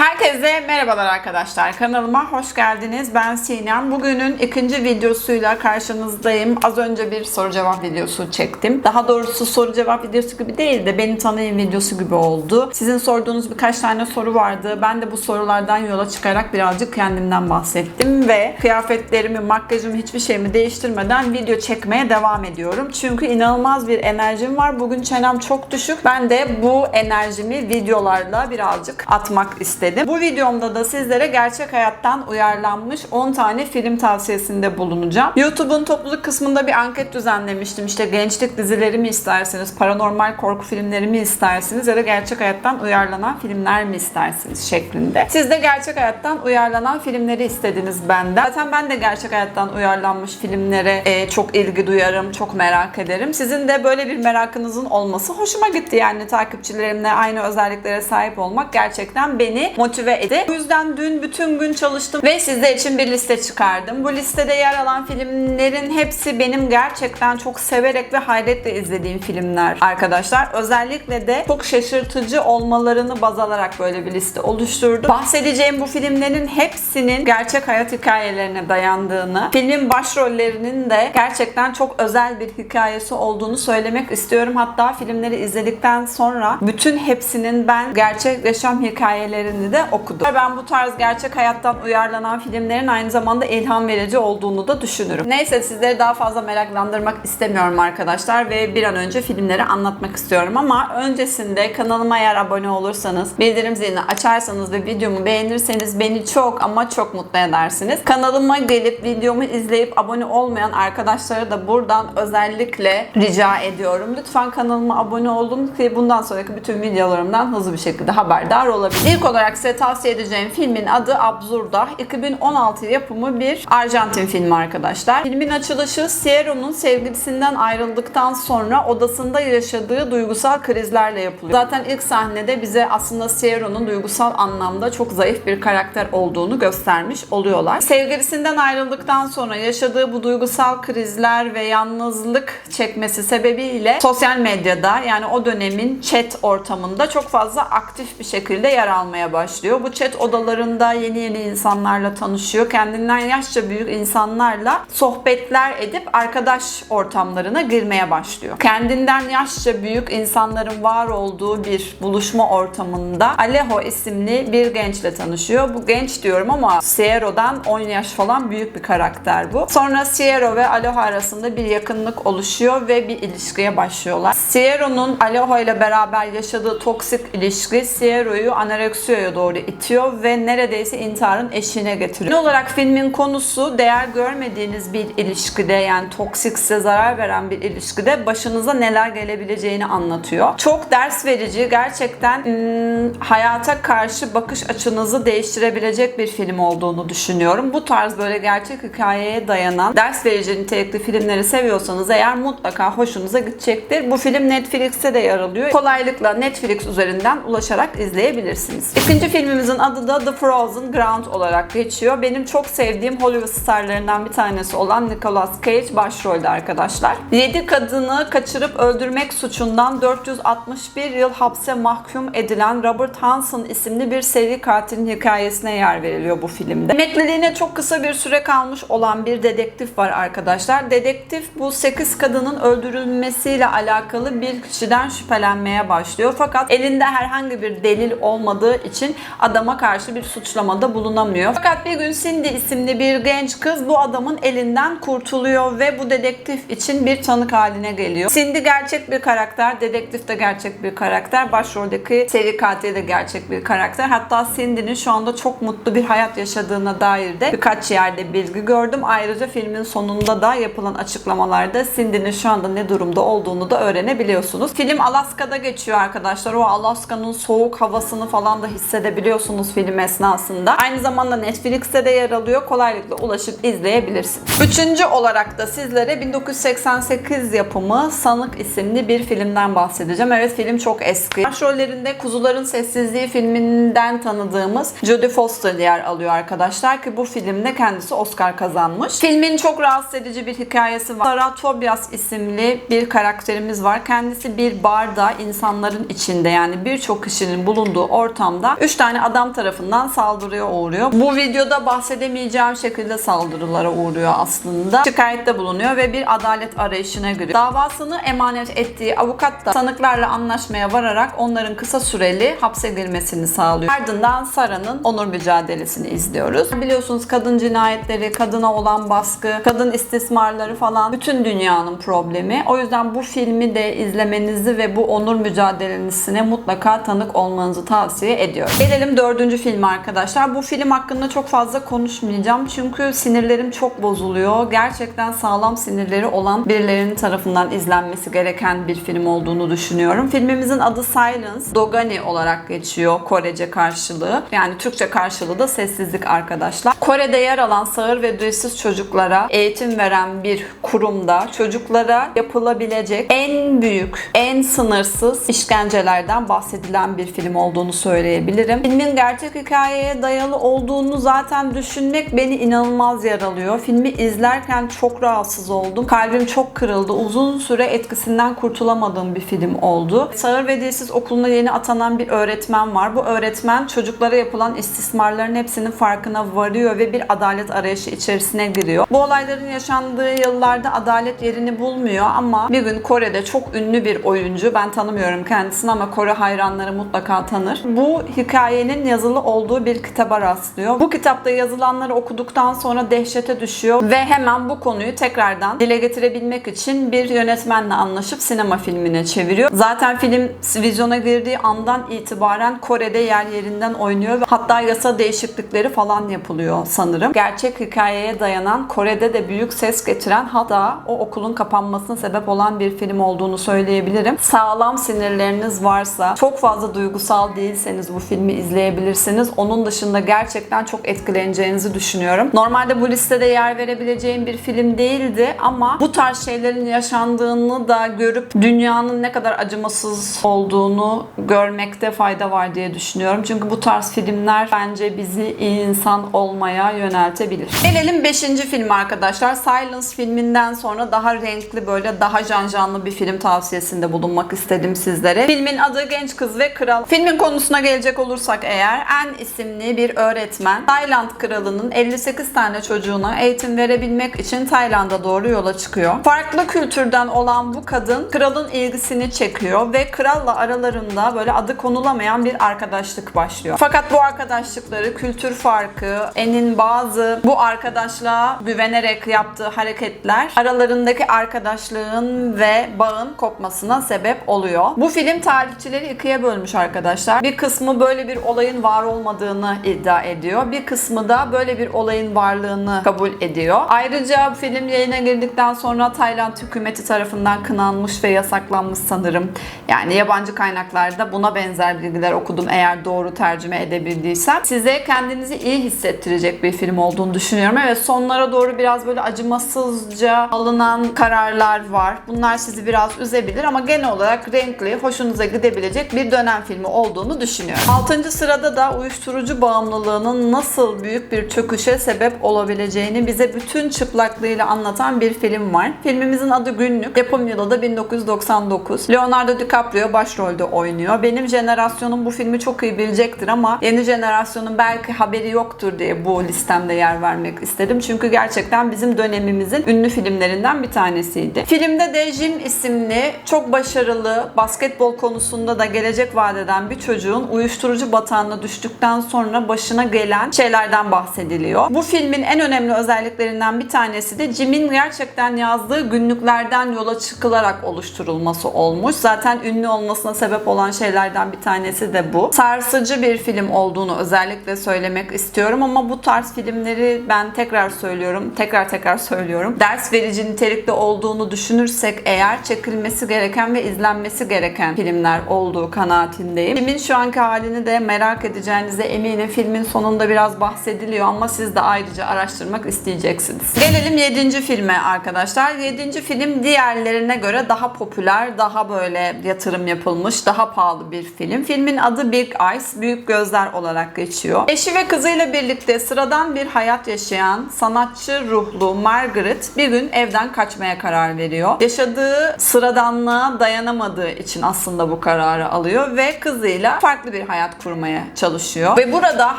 Herkese merhabalar arkadaşlar. Kanalıma hoş geldiniz. Ben Sinem. Bugünün ikinci videosuyla karşınızdayım. Az önce bir soru cevap videosu çektim. Daha doğrusu soru cevap videosu gibi değil de beni tanıyın videosu gibi oldu. Sizin sorduğunuz birkaç tane soru vardı. Ben de bu sorulardan yola çıkarak birazcık kendimden bahsettim ve kıyafetlerimi, makyajımı hiçbir şeyimi değiştirmeden video çekmeye devam ediyorum. Çünkü inanılmaz bir enerjim var. Bugün çenem çok düşük. Ben de bu enerjimi videolarla birazcık atmak istedim. Bu videomda da sizlere gerçek hayattan uyarlanmış 10 tane film tavsiyesinde bulunacağım. YouTube'un topluluk kısmında bir anket düzenlemiştim. İşte gençlik dizileri mi istersiniz, paranormal korku filmleri mi istersiniz ya da gerçek hayattan uyarlanan filmler mi istersiniz şeklinde. Siz de gerçek hayattan uyarlanan filmleri istediniz benden. Zaten ben de gerçek hayattan uyarlanmış filmlere e, çok ilgi duyarım, çok merak ederim. Sizin de böyle bir merakınızın olması hoşuma gitti. Yani takipçilerimle aynı özelliklere sahip olmak gerçekten beni motive etti. O yüzden dün bütün gün çalıştım ve sizler için bir liste çıkardım. Bu listede yer alan filmlerin hepsi benim gerçekten çok severek ve hayretle izlediğim filmler arkadaşlar. Özellikle de çok şaşırtıcı olmalarını baz alarak böyle bir liste oluşturdum. Bahsedeceğim bu filmlerin hepsinin gerçek hayat hikayelerine dayandığını, filmin başrollerinin de gerçekten çok özel bir hikayesi olduğunu söylemek istiyorum. Hatta filmleri izledikten sonra bütün hepsinin ben gerçek yaşam hikayelerini de okudum. Ben bu tarz gerçek hayattan uyarlanan filmlerin aynı zamanda ilham verici olduğunu da düşünürüm. Neyse sizleri daha fazla meraklandırmak istemiyorum arkadaşlar ve bir an önce filmleri anlatmak istiyorum ama öncesinde kanalıma eğer abone olursanız, bildirim zilini açarsanız ve videomu beğenirseniz beni çok ama çok mutlu edersiniz. Kanalıma gelip videomu izleyip abone olmayan arkadaşlara da buradan özellikle rica ediyorum. Lütfen kanalıma abone olun ki bundan sonraki bütün videolarımdan hızlı bir şekilde haberdar olabilir. İlk olarak size tavsiye edeceğim filmin adı Absurda. 2016 yapımı bir Arjantin filmi arkadaşlar. Filmin açılışı Sierro'nun sevgilisinden ayrıldıktan sonra odasında yaşadığı duygusal krizlerle yapılıyor. Zaten ilk sahnede bize aslında Sierro'nun duygusal anlamda çok zayıf bir karakter olduğunu göstermiş oluyorlar. Sevgilisinden ayrıldıktan sonra yaşadığı bu duygusal krizler ve yalnızlık çekmesi sebebiyle sosyal medyada yani o dönemin chat ortamında çok fazla aktif bir şekilde yer almaya başlıyor. Bu chat odalarında yeni yeni insanlarla tanışıyor. Kendinden yaşça büyük insanlarla sohbetler edip arkadaş ortamlarına girmeye başlıyor. Kendinden yaşça büyük insanların var olduğu bir buluşma ortamında Alejo isimli bir gençle tanışıyor. Bu genç diyorum ama Sierro'dan 10 yaş falan büyük bir karakter bu. Sonra Sierro ve Alejo arasında bir yakınlık oluşuyor ve bir ilişkiye başlıyorlar. Sierro'nun Alejo ile beraber yaşadığı toksik ilişki Sierro'yu anoreksiyaya doğru itiyor ve neredeyse intiharın eşiğine getiriyor. Ne olarak filmin konusu değer görmediğiniz bir ilişkide yani toksik size zarar veren bir ilişkide başınıza neler gelebileceğini anlatıyor. Çok ders verici, gerçekten hmm, hayata karşı bakış açınızı değiştirebilecek bir film olduğunu düşünüyorum. Bu tarz böyle gerçek hikayeye dayanan ders verici nitelikli filmleri seviyorsanız eğer mutlaka hoşunuza gidecektir. Bu film Netflix'te de yer alıyor. Kolaylıkla Netflix üzerinden ulaşarak izleyebilirsiniz. İkinci filmimizin adı da The Frozen Ground olarak geçiyor. Benim çok sevdiğim Hollywood starlarından bir tanesi olan Nicolas Cage başrolde arkadaşlar. 7 kadını kaçırıp öldürmek suçundan 461 yıl hapse mahkum edilen Robert Hansen isimli bir seri katilin hikayesine yer veriliyor bu filmde. Emekliliğine çok kısa bir süre kalmış olan bir dedektif var arkadaşlar. Dedektif bu 8 kadının öldürülmesiyle alakalı bir kişiden şüphelenmeye başlıyor. Fakat elinde herhangi bir delil olmadığı için adama karşı bir suçlamada bulunamıyor. Fakat bir gün Cindy isimli bir genç kız bu adamın elinden kurtuluyor ve bu dedektif için bir tanık haline geliyor. Cindy gerçek bir karakter, dedektif de gerçek bir karakter, başroldeki seri katil de gerçek bir karakter. Hatta Cindy'nin şu anda çok mutlu bir hayat yaşadığına dair de birkaç yerde bilgi gördüm. Ayrıca filmin sonunda da yapılan açıklamalarda Cindy'nin şu anda ne durumda olduğunu da öğrenebiliyorsunuz. Film Alaska'da geçiyor arkadaşlar. O Alaska'nın soğuk havasını falan da hissedebiliyorsunuz film esnasında. Aynı zamanda Netflix'te de yer alıyor. Kolaylıkla ulaşıp izleyebilirsiniz. Üçüncü olarak da sizlere 1988 yapımı Sanık isimli bir filmden bahsedeceğim. Evet film çok eski. Başrollerinde Kuzuların Sessizliği filminden tanıdığımız Jodie Foster yer alıyor arkadaşlar ki bu filmde kendisi Oscar kazanmış. Filmin çok rahatsız edici bir hikayesi var. Sarah Tobias isimli bir karakterimiz var. Kendisi bir barda insanların içinde yani birçok kişinin bulunduğu ortamda 3 tane adam tarafından saldırıya uğruyor. Bu videoda bahsedemeyeceğim şekilde saldırılara uğruyor aslında. Şikayette bulunuyor ve bir adalet arayışına giriyor. Davasını emanet ettiği avukat da sanıklarla anlaşmaya vararak onların kısa süreli hapse girmesini sağlıyor. Ardından Sara'nın onur mücadelesini izliyoruz. Biliyorsunuz kadın cinayetleri, kadına olan baskı, kadın istismarları falan bütün dünyanın problemi. O yüzden bu filmi de izlemenizi ve bu onur mücadelesine mutlaka tanık olmanızı tavsiye ediyorum. Gelelim dördüncü filme arkadaşlar. Bu film hakkında çok fazla konuşmayacağım. Çünkü sinirlerim çok bozuluyor. Gerçekten sağlam sinirleri olan birilerinin tarafından izlenmesi gereken bir film olduğunu düşünüyorum. Filmimizin adı Silence. Dogani olarak geçiyor Korece karşılığı. Yani Türkçe karşılığı da sessizlik arkadaşlar. Kore'de yer alan sağır ve duysuz çocuklara eğitim veren bir kurumda çocuklara yapılabilecek en büyük, en sınırsız işkencelerden bahsedilen bir film olduğunu söyleyebilirim. Filmin gerçek hikayeye dayalı olduğunu zaten düşünmek beni inanılmaz yaralıyor. Filmi izlerken çok rahatsız oldum. Kalbim çok kırıldı. Uzun süre etkisinden kurtulamadığım bir film oldu. Sağır ve dilsiz okuluna yeni atanan bir öğretmen var. Bu öğretmen çocuklara yapılan istismarların hepsinin farkına varıyor ve bir adalet arayışı içerisine giriyor. Bu olayların yaşandığı yıllarda adalet yerini bulmuyor ama bir gün Kore'de çok ünlü bir oyuncu, ben tanımıyorum kendisini ama Kore hayranları mutlaka tanır. Bu hikayenin yazılı olduğu bir kitaba rastlıyor. Bu kitapta yazılanları okuduktan sonra dehşete düşüyor ve hemen bu konuyu tekrardan dile getirebilmek için bir yönetmenle anlaşıp sinema filmine çeviriyor. Zaten film vizyona girdiği andan itibaren Kore'de yer yerinden oynuyor ve hatta yasa değişiklikleri falan yapılıyor sanırım. Gerçek hikayeye dayanan Kore'de de büyük ses getiren hatta o okulun kapanmasına sebep olan bir film olduğunu söyleyebilirim. Sağlam sinirleriniz varsa, çok fazla duygusal değilseniz bu filmi izleyebilirsiniz. Onun dışında gerçekten çok etkileneceğinizi düşünüyorum. Normalde bu listede yer verebileceğim bir film değildi ama bu tarz şeylerin yaşandığını da görüp dünyanın ne kadar acımasız olduğunu görmekte fayda var diye düşünüyorum. Çünkü bu tarz filmler bence bizi iyi insan olmaya yöneltebilir. Gelelim 5. film arkadaşlar. Silence filminden sonra daha renkli böyle daha janjanlı bir film tavsiyesinde bulunmak istedim sizlere. Filmin adı Genç Kız ve Kral. Filmin konusuna gelecek olursak eğer En isimli bir öğretmen Tayland kralının 58 tane çocuğuna eğitim verebilmek için Tayland'a doğru yola çıkıyor. Farklı kültürden olan bu kadın kralın ilgisini çekiyor ve kralla aralarında böyle adı konulamayan bir arkadaşlık başlıyor. Fakat bu arkadaşlıkları kültür farkı, En'in bazı bu arkadaşlığa güvenerek yaptığı hareketler aralarındaki arkadaşlığın ve bağın kopmasına sebep oluyor. Bu film tarihçileri ikiye bölmüş arkadaşlar. Bir kısmı böyle bir olayın var olmadığını iddia ediyor. Bir kısmı da böyle bir olayın varlığını kabul ediyor. Ayrıca film yayına girdikten sonra Tayland hükümeti tarafından kınanmış ve yasaklanmış sanırım. Yani yabancı kaynaklarda buna benzer bilgiler okudum eğer doğru tercüme edebildiysem. Size kendinizi iyi hissettirecek bir film olduğunu düşünüyorum. Evet sonlara doğru biraz böyle acımasızca alınan kararlar var. Bunlar sizi biraz üzebilir ama genel olarak renkli, hoşunuza gidebilecek bir dönem filmi olduğunu düşünüyorum. 6. sırada da uyuşturucu bağımlılığının nasıl büyük bir çöküşe sebep olabileceğini bize bütün çıplaklığıyla anlatan bir film var. Filmimizin adı Günlük. Yapım yılı da 1999. Leonardo DiCaprio başrolde oynuyor. Benim jenerasyonum bu filmi çok iyi bilecektir ama yeni jenerasyonun belki haberi yoktur diye bu listemde yer vermek istedim. Çünkü gerçekten bizim dönemimizin ünlü filmlerinden bir tanesiydi. Filmde de Jim isimli çok başarılı basketbol konusunda da gelecek vadeden bir çocuğun uyuşturucu batağına düştükten sonra başına gelen şeylerden bahsediliyor. Bu filmin en önemli özelliklerinden bir tanesi de Jim'in gerçekten yazdığı günlüklerden yola çıkılarak oluşturulması olmuş. Zaten ünlü olmasına sebep olan şeylerden bir tanesi de bu. Sarsıcı bir film olduğunu özellikle söylemek istiyorum ama bu tarz filmleri ben tekrar söylüyorum, tekrar tekrar söylüyorum. Ders verici nitelikli olduğunu düşünürsek eğer çekilmesi gereken ve izlenmesi gereken filmler olduğu kanaatindeyim. Filmin şu anki halini de merak edeceğinize eminim. Filmin sonunda biraz bahsediliyor ama siz de ayrıca araştırmak isteyeceksiniz. Gelelim 7. filme arkadaşlar. 7. film diğerlerine göre daha popüler, daha böyle yatırım yapılmış, daha pahalı bir film. Filmin adı Big Eyes, Büyük Gözler olarak geçiyor. Eşi ve kızıyla birlikte sıradan bir hayat yaşayan sanatçı ruhlu Margaret bir gün evden kaçmaya karar veriyor. Yaşadığı sıradanlığa dayanamadığı için aslında bu kararı alıyor ve kızıyla farklı bir hayat kurmaya çalışıyor. Ve burada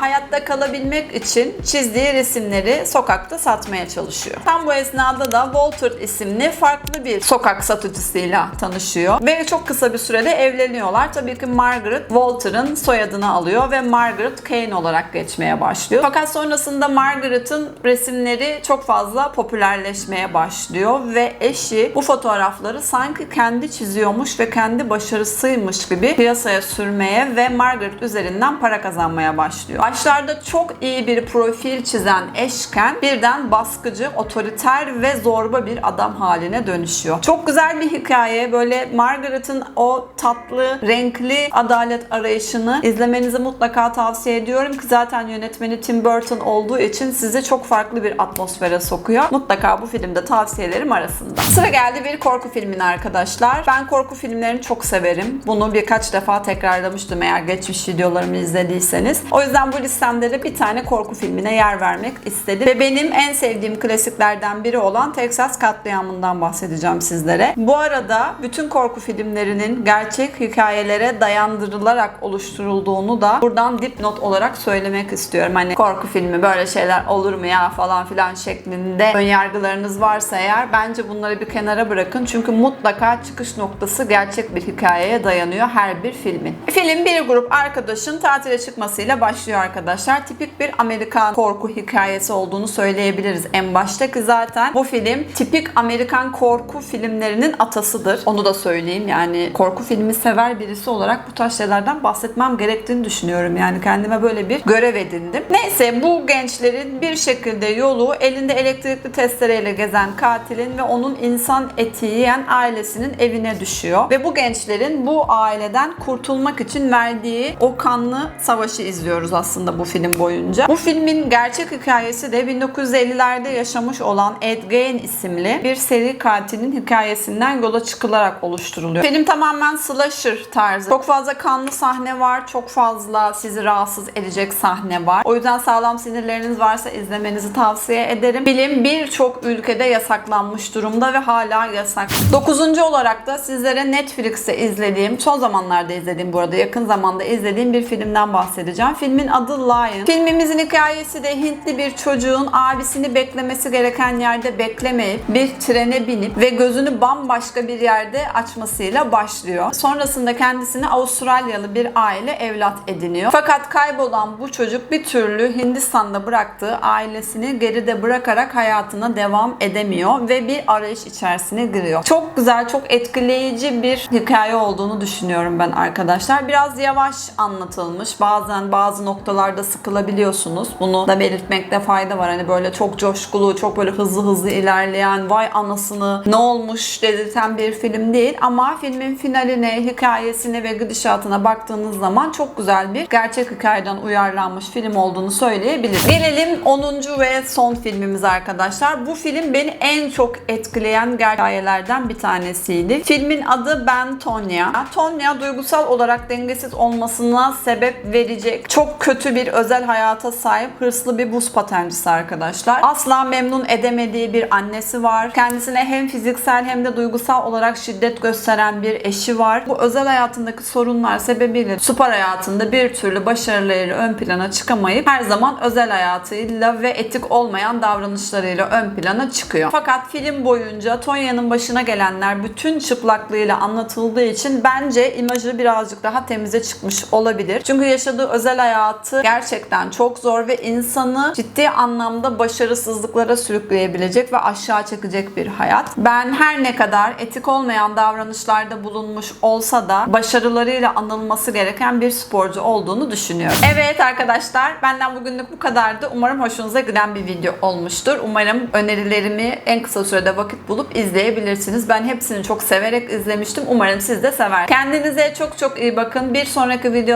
hayatta kalabilmek için çizdiği resimleri sokakta satmaya çalışıyor. Tam bu esnada da Walter isimli farklı bir sokak satıcısıyla tanışıyor. Ve çok kısa bir sürede evleniyorlar. Tabii ki Margaret Walter'ın soyadını alıyor ve Margaret Kane olarak geçmeye başlıyor. Fakat sonrasında Margaret'ın resimleri çok fazla popülerleşmeye başlıyor ve eşi bu fotoğrafları sanki kendi çiziyormuş ve kendi başarısıymış gibi piyasaya sürmeye ve Margaret üzerinden para kazanmaya başlıyor. Başlarda çok iyi bir profil çizen eşken birden baskıcı, otoriter ve zorba bir adam haline dönüşüyor. Çok güzel bir hikaye. Böyle Margaret'ın o tatlı, renkli adalet arayışını izlemenizi mutlaka tavsiye ediyorum ki zaten yönetmeni Tim Burton olduğu için sizi çok farklı bir atmosfere sokuyor. Mutlaka bu filmde tavsiyelerim arasında. Sıra geldi bir korku filmine arkadaşlar. Ben korku filmlerini çok severim. Bunu birkaç defa tekrarlamıştım eğer geçmiş videolarımı izlediyseniz. O yüzden bu listemde de bir tane korku filmine yer vermek istedim. Ve benim en sevdiğim klasiklerden biri olan Texas Katliamı'ndan bahsedeceğim sizlere. Bu arada bütün korku filmlerinin gerçek hikayelere dayandırılarak oluşturulduğunu da buradan dipnot olarak söylemek istiyorum. Hani korku filmi böyle şeyler olur mu ya falan filan şeklinde önyargılarınız varsa eğer bence bunları bir kenara bırakın. Çünkü mutlaka çıkış noktası gerçek bir hikayeye dayanıyor her bir filmin. Film bir grup arkadaşın tatile çıkmasıyla başlıyor arkadaşlar. Tipik bir Amerikan korku hikayesi olduğunu söyleyebiliriz en başta ki zaten bu film tipik Amerikan korku filmlerinin atasıdır. Onu da söyleyeyim yani korku filmi sever birisi olarak bu tarz şeylerden bahsetmem gerektiğini düşünüyorum. Yani kendime böyle bir görev edindim. Neyse bu gençlerin bir şekilde yolu elinde elektrikli testereyle gezen katilin ve onun insan eti yiyen ailesinin evine düşüyor. Ve bu gençlerin bu aileden kurtulmak için verdiği o kanlı savaşı izliyoruz aslında bu film boyunca. Bu filmin gerçek hikayesi de 1950'lerde yaşamış olan Ed Gein isimli bir seri katilin hikayesinden yola çıkılarak oluşturuluyor. Film tamamen slasher tarzı. Çok fazla kanlı sahne var. Çok fazla sizi rahatsız edecek sahne var. O yüzden sağlam sinirleriniz varsa izlemenizi tavsiye ederim. Film birçok ülkede yasaklanmış durumda ve hala yasak. Dokuzuncu olarak da sizlere Netflix'te izlediğim, son zamanlarda izlediğim bu arada yakın zamanda izlediğim bir filmden bahsedeceğim. Filmin adı Lion. Filmimizin hikayesi de Hintli bir çocuğun abisini beklemesi gereken yerde beklemeyip bir trene binip ve gözünü bambaşka bir yerde açmasıyla başlıyor. Sonrasında kendisini Avustralyalı bir aile evlat ediniyor. Fakat kaybolan bu çocuk bir türlü Hindistan'da bıraktığı ailesini geride bırakarak hayatına devam edemiyor ve bir arayış içerisine giriyor. Çok güzel, çok etkileyici bir hikaye olduğunu düşünüyorum ben arkadaşlar. Biraz yavaş anlatılmış. Bazen bazı noktalarda sıkılabiliyorsunuz. Bunu da belirtmekte fayda var. Hani böyle çok coşkulu, çok böyle hızlı hızlı ilerleyen, vay anasını ne olmuş dedirten bir film değil. Ama filmin finaline, hikayesine ve gidişatına baktığınız zaman çok güzel bir gerçek hikayeden uyarlanmış film olduğunu söyleyebilirim. Gelelim 10. ve son filmimiz arkadaşlar. Bu film beni en çok etkileyen hikayelerden bir tanesiydi. Filmin adı Ben Tonya. Tonya duygusal olarak dengesiz olmasına sebep verecek çok kötü bir özel hayata sahip hırslı bir buz patencisi arkadaşlar. Asla memnun edemediği bir annesi var. Kendisine hem fiziksel hem de duygusal olarak şiddet gösteren bir eşi var. Bu özel hayatındaki sorunlar sebebiyle spor hayatında bir türlü başarılarıyla ön plana çıkamayıp her zaman özel hayatıyla ve etik olmayan davranışlarıyla ön plana çıkıyor. Fakat film boyunca Tonya'nın başına gelenler bütün çıplaklığıyla anlatıldığı için bence imajı birazcık daha temize çıkmış olabilir. Çünkü yaşadığı özel hayatı gerçekten çok zor ve insanı ciddi anlamda başarısızlıklara sürükleyebilecek ve aşağı çekecek bir hayat. Ben her ne kadar etik olmayan davranışlarda bulunmuş olsa da başarılarıyla anılması gereken bir sporcu olduğunu düşünüyorum. Evet arkadaşlar benden bugünlük bu kadardı. Umarım hoşunuza giden bir video olmuştur. Umarım önerilerimi en kısa sürede vakit bulup izleyebilirsiniz. Ben hepsini çok severek izlemiştim. Umarım siz de sever. Kendinize çok çok iyi bakın. Bir sonraki